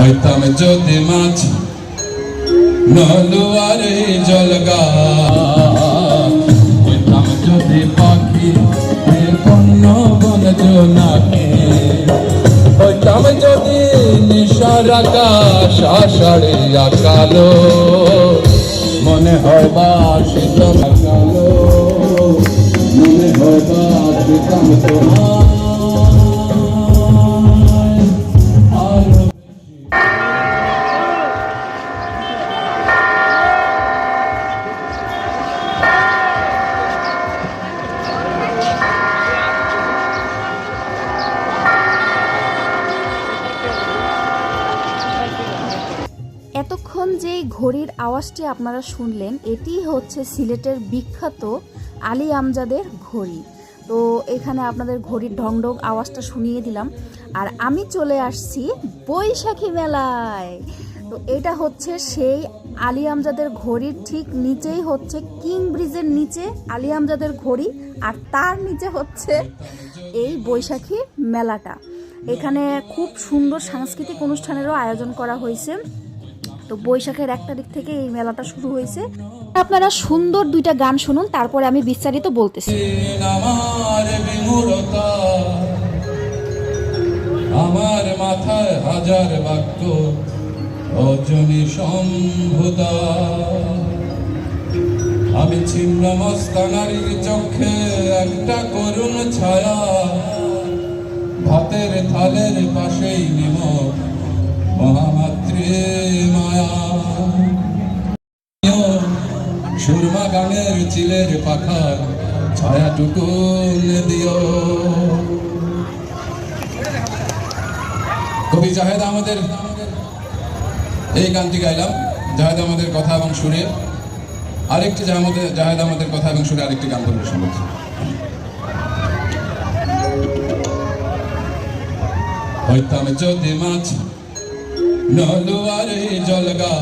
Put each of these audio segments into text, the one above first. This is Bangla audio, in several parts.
হইতাম যদি মাছ নলুয়ারে জলগা হইতাম যদি পাখি এ বন জোনাকে হইতাম যদি নিশার আকাশ, আষাঢ়ে আকালো, মনে হয় বা শীতল আকালো, মনে হয় বা শীতল তোমার আওয়াজটি আপনারা শুনলেন, এটি হচ্ছে সিলেটের বিখ্যাত আলী আমজাদের ঘড়ি। তো এখানে আপনাদের ঘড়ির ঢং ঢং আওয়াজটা শুনিয়ে দিলাম। আর আমি চলে আসছি বৈশাখী মেলায়। তো এটা হচ্ছে সেই আলী আমজাদের ঘড়ির ঠিক নিচেই হচ্ছে কিং ব্রিজের নিচে আলী আমজাদের ঘড়ি, আর তার নিচে হচ্ছে এই বৈশাখী মেলাটা। এখানে খুব সুন্দর সাংস্কৃতিক অনুষ্ঠানেরও আয়োজন করা হয়েছে। তো বৈশাখের এক তারিখ থেকে এই মেলাটা শুরু হয়েছে। আপনারা সুন্দর দুইটা গান শুনুন তারপরে আমি বিস্তারিত বলতেছি। আমার মাথায় হাজার বাক্য অজনী সম্ভুতা। আমি ছিন্ন মস্তা নারীর চোখে একটা করুণ ছায়া ভাতের থালের পাশেই সুরমা গানের চিলের পাখার ছায়াটুকু দিও। কবি জাহেদ আমাদের এই গানটি গাইলাম। জাহেদ আমাদের কথা এবং সুরে আরেকটি জাহেদ আমাদের কথা এবং সুরে আরেকটি গান পরিবেশন করছি হইতাম যদি মাছ নলুয়ারে জলগা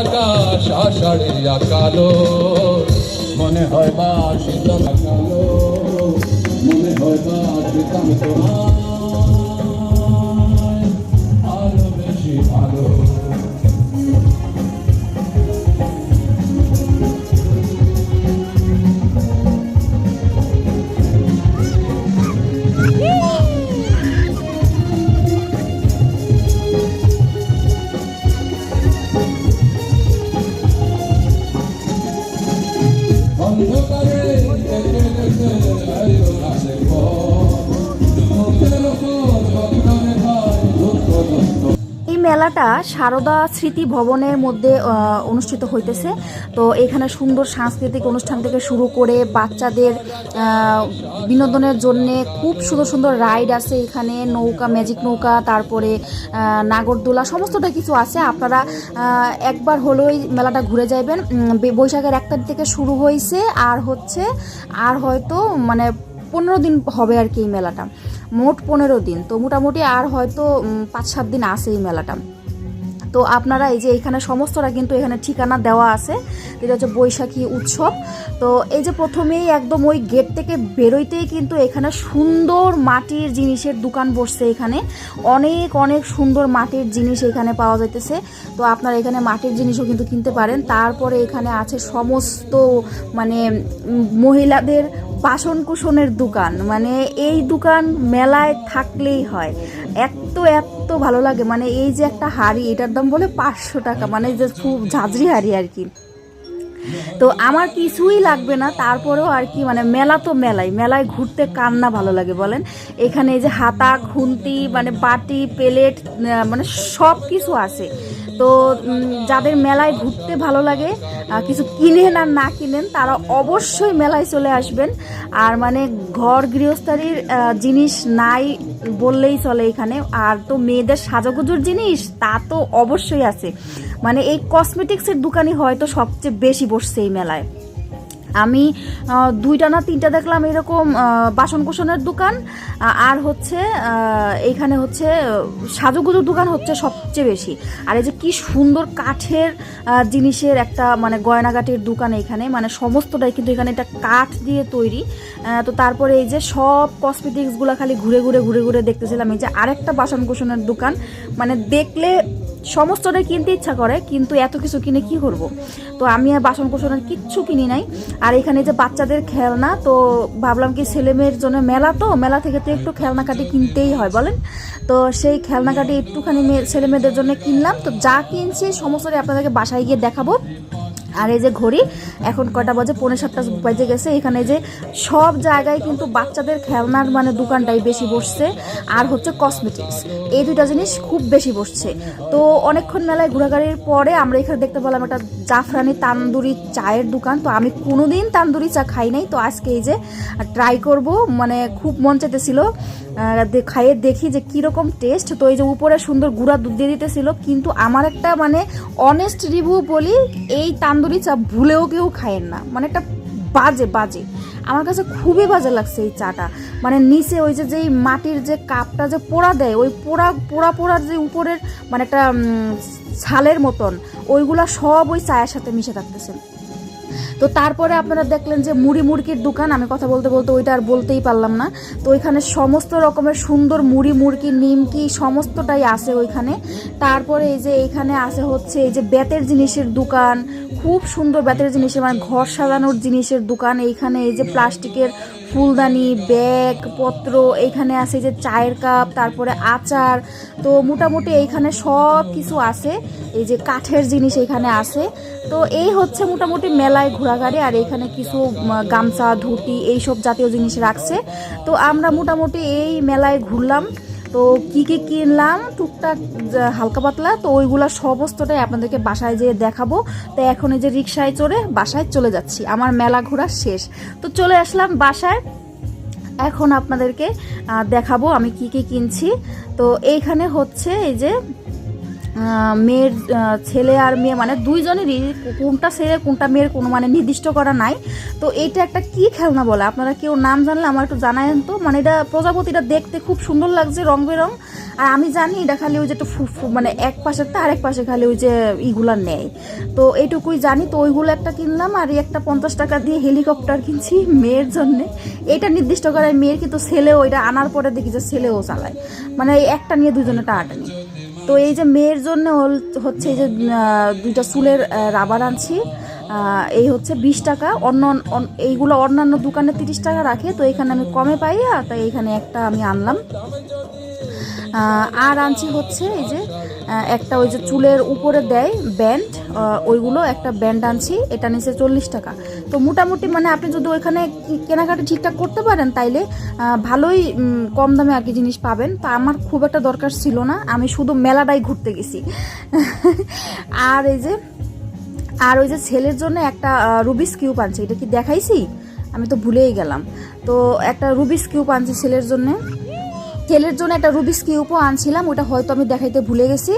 আকাশ আষাঢ়ে আকালো। মনে হয় বা শীতল আকালো মনে হয় বা শীতল তোমার মেলাটা সারদা স্মৃতি ভবনের মধ্যে অনুষ্ঠিত হইতেছে। তো এখানে সুন্দর সাংস্কৃতিক অনুষ্ঠান থেকে শুরু করে বাচ্চাদের বিনোদনের জন্য খুব সুন্দর সুন্দর রাইড আছে এখানে। নৌকা, ম্যাজিক নৌকা, তারপরে নাগরদোলা, সমস্তটা কিছু আছে। আপনারা একবার হলেই মেলাটা ঘুরে যাবেন বৈশাখের এক তারিখ থেকে শুরু হয়েছে আর হচ্ছে, আর হয়তো মানে পনেরো দিন হবে আর কি এই মেলাটা। মোট পনেরো দিন। তো মোটামুটি আর হয়তো পাঁচ সাত দিন আছে এই মেলাটা। তো আপনারা এই যে এখানে সমস্তটা কিন্তু এখানে ঠিকানা দেওয়া আছে। এটা হচ্ছে বৈশাখী উৎসব। তো এই যে প্রথমেই একদম ওই গেট থেকে বেরোইতেই কিন্তু এখানে সুন্দর মাটির জিনিসের দোকান বসছে এখানে। অনেক অনেক সুন্দর মাটির জিনিস এখানে পাওয়া যাইতেছে। তো আপনারা এখানে মাটির জিনিসও কিন্তু কিনতে পারেন। তারপরে এখানে আছে সমস্ত মানে মহিলাদের বাসন কুসনের দোকান মানে এই দোকান মেলায় থাকলেই হয়। এত এত ভালো লাগে মানে এই যে একটা হাড়ি, এটার দাম বলে পাঁচশো টাকা মানে যে খুব ঝাঁঝরি হাড়ি আর কি। তো আমার কিছুই লাগবে না, তারপরেও আর কি মানে মেলা তো মেলাই, মেলায় ঘুরতে কার না ভালো লাগে বলেন। এখানে এই যে হাতা, খুন্তি মানে বাটি, প্লেট মানে সব কিছু আছে। তো যাদের মেলায় ঘুরতে ভালো লাগে কিছু কিনেন আর না কিনেন, তারা অবশ্যই মেলায় চলে আসবেন। আর মানে ঘর গৃহস্থালির জিনিস নাই বললেই চলে এখানে। আর তো মেয়েদের সাজগুজুর জিনিস, তা তো অবশ্যই আছে। মানে এই কসমেটিক্সের দোকানই হয়তো সবচেয়ে বেশি বসছে এই মেলায়। আমি দুইটা না তিনটা দেখলাম এরকম আহ, বাসন কোসনের দোকান আর হচ্ছে এইখানে হচ্ছে সাজুগুজুর দোকান হচ্ছে সবচেয়ে বেশি। আর এই যে কি সুন্দর কাঠের জিনিসের একটা মানে গয়নাগাটির দোকান এখানে মানে সমস্তটাই কিন্তু এখানে এটা কাঠ দিয়ে তৈরি। তো তারপরে এই যে সব কসমেটিক্সগুলো খালি ঘুরে ঘুরে ঘুরে ঘুরে দেখতেছিলাম এই যে আরেকটা বাসন কোসনের দোকান মানে দেখলে সমস্তটাই কিনতে ইচ্ছা করে, কিন্তু এত কিছু কিনে কি করব? তো আমি আর বাসন কোসনের কিচ্ছু কিনি নাই। আর এখানে যে বাচ্চাদের খেলনা, তো ভাবলাম কি ছেলে মেয়ের জন্য মেলা তো, মেলা থেকে তো একটু খেলনা কাটি কিনতেই হয়, বলেন। তো সেই খেলনা কাটি একটুখানি মেয়ে ছেলে মেয়েদের জন্য কিনলাম। তো যা কিনছি, সমস্তটাই আপনাদেরকে বাসায় গিয়ে দেখাবো। আর এই যে ঘড়ি, এখন কটা বাজে? পনেরো সাতটা বাজে গেছে। এখানে যে সব জায়গায় কিন্তু বাচ্চাদের খেলনার মানে দোকানটাই বেশি বসছে। আর হচ্ছে কসমেটিক্স এই দুইটা জিনিস খুব বেশি বসছে। তো অনেকক্ষণ মেলায় ঘোরাঘুরির পরে আমরা এখানে দেখতে পেলাম একটা জাফরানি তান্দুরি চায়ের দোকান। তো আমি কোনোদিন তান্দুরি চা খাই নাই। তো আজকে এই যে ট্রাই করব। মানে খুব মন চাইতেছিল খাইয়ে দেখি যে কীরকম টেস্ট তো এই যে উপরে সুন্দর গুঁড়া দুধ দিয়ে দিতেছিল। কিন্তু আমার একটা মানে অনেস্ট রিভিউ বলি, এই তান্দুরি চা ভুলেও কেউ খায়েন না। মানে একটা বাজে বাজে। আমার কাছে খুবই বাজে লাগছে এই চাটা। মানে নিচে ওই যে, যেই মাটির যে কাপটা যে পোড়া দেয়, ওই পোড়া পোড়া পোড়ার যে উপরের মানে একটা ছালের মতন, ওইগুলা সব ওই চায়ের সাথে মিশে থাকতেছে। তো তারপরে আপনারা দেখলেন যে মুড়ি মুড়কির দোকান, আমি কথা বলতে বলতে ওইটা আর বলতেই পারলাম না। তো ওইখানে সমস্ত রকমের সুন্দর মুড়ি মুড়কি, নিমকি সমস্তটাই আছে ওইখানে। তারপরে এই যে এইখানে আছে হচ্ছে এই যে বেতের জিনিসের দোকান, খুব সুন্দর বেতের জিনিসের মানে ঘর সাজানোর জিনিসের দোকান। এইখানে এই যে প্লাস্টিকের ফুলদানি, ব্যাগ, পত্র এইখানে আছে যে চায়ের কাপ, তারপরে আচার। তো মোটামুটি এইখানে সব কিছু আছে। এই যে কাঠের জিনিস এখানে আছে। তো এই হচ্ছে মোটামুটি মেলায় ঘোরাঘাড়ি আর এখানে কিছু গামছা, ধুতি, এইসব জাতীয় জিনিস রাখছে। তো আমরা মোটামুটি এই মেলায় ঘুরলাম। তো কি কি কিনলাম? টুকটাক হালকা পাতলা, তো ওইগুলো সমস্তটাই আপনাদেরকে বাসায় যেয়ে দেখাবো। তো এখন এই যে রিক্সায় চড়ে বাসায় চলে যাচ্ছি। আমার মেলা ঘোরা শেষ। তো চলে আসলাম বাসায়। এখন আপনাদেরকে দেখাবো আমি কি কি কিনছি। তো এইখানে হচ্ছে এই যে মেয়ের ছেলে আর মেয়ে মানে দুইজনেরই কোনটা ছেলে, কোনটা মেয়ের কোনো মানে নির্দিষ্ট করা নাই। তো এইটা একটা কি খেলনা বলে? আপনারা কেউ নাম জানলে আমার একটু জানায়েন তো। মানে এটা প্রজাপতিটা দেখতে খুব সুন্দর লাগছে রং বেরং। আর আমি জানি এটা খালি ওই যে একটু মানে এক পাশে তো আরেক পাশে খালি ওই যে ইগুলা নেয়। তো এইটুকুই জানি। তো ওইগুলো একটা কিনলাম আর একটা পঞ্চাশ টাকা দিয়ে হেলিকপ্টার কিনছি মেয়ের জন্যে। এটা নির্দিষ্ট করে মেয়ের, কিন্তু ছেলেও, এটা আনার পরে দেখি যে ছেলেও চালায়। মানে একটা নিয়ে দুজনে টানাটানি তো এই যে মেয়ের জন্য হচ্ছে এই যে দুইটা চুলের রাবার আনছি। এই হচ্ছে বিশ টাকা। অন্য এইগুলো অন্যান্য দোকানে তিরিশ টাকা রাখে, তো এখানে আমি কমে পাই, আর তাই এখানে একটা আমি আনলাম। আর আনছি হচ্ছে এই যে একটা ওই যে চুলের উপরে দেয় ব্যান্ড ওইগুলো একটা ব্যান্ড আনছি, এটা নিচে চল্লিশ টাকা। তো মোটামুটি মানে আপনি যদি ওইখানে কেনাকাটা ঠিকঠাক করতে পারেন, তাইলে ভালোই কম দামে আর কি জিনিস পাবেন। তা আমার খুব একটা দরকার ছিল না, আমি শুধু মেলাটাই ঘুরতে গেছি। আর এই যে আর ওই যে ছেলের জন্য একটা রুবিস কিউব আনছে, এটা কি দেখাইছি? আমি তো ভুলেই গেলাম। তো একটা রুবিস কিউব আনছি ছেলের জন্য। ছেলের জন্য একটা রুবিস কিউবও আনছিলাম, ওটা হয়তো আমি দেখাইতে ভুলে গেছি।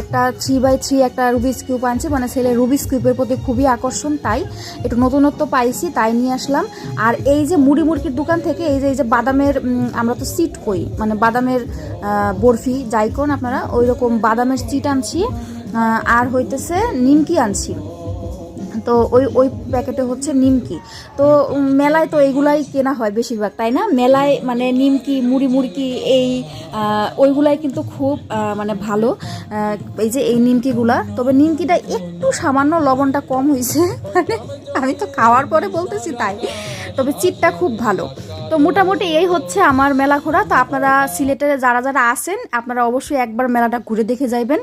একটা থ্রি বাই থ্রি একটা রুবিস কিউব আনছি মানে ছেলের রুবিস কিউবের প্রতি খুবই আকর্ষণ, তাই একটু নতুনত্ব পাইছি, তাই নিয়ে আসলাম। আর এই যে মুড়ি মুড়কির দোকান থেকে, এই যে এই যে বাদামের আমরা তো সিট কই মানে বাদামের বরফি যাই কোন আপনারা ওই রকম বাদামের চিট আনছি। আর হইতেছে নিমকি আনছি। তো ওই ওই প্যাকেটে হচ্ছে নিমকি। তো মেলায় তো এইগুলাই কেনা হয় বেশিরভাগ, তাই না? মেলায় মানে নিমকি, মুড়ি, মুড়কি এই ওইগুলাই কিন্তু খুব মানে ভালো এই যে এই নিমকিগুলা। তবে নিমকিটা একটু সামান্য লবণটা কম হয়েছে মানে আমি তো খাওয়ার পরে বলতেছি তাই। তবে চিটটা খুব ভালো। তো মোটামুটি এই হচ্ছে আমার মেলা ঘোরা। তো আপনারা সিলেটে যারা যারা আসেন আপনারা অবশ্যই একবার মেলাটা ঘুরে দেখে যাইবেন।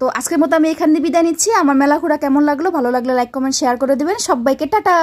তো আজকের মতো আমি এখান দিয়ে বিদায় নিচ্ছি। আমার মেলা ঘোরা কেমন লাগল? ভালো লাগলে লাইক কমেন্ট শেয়ার করে দেবেন। সবাইকে টাটা!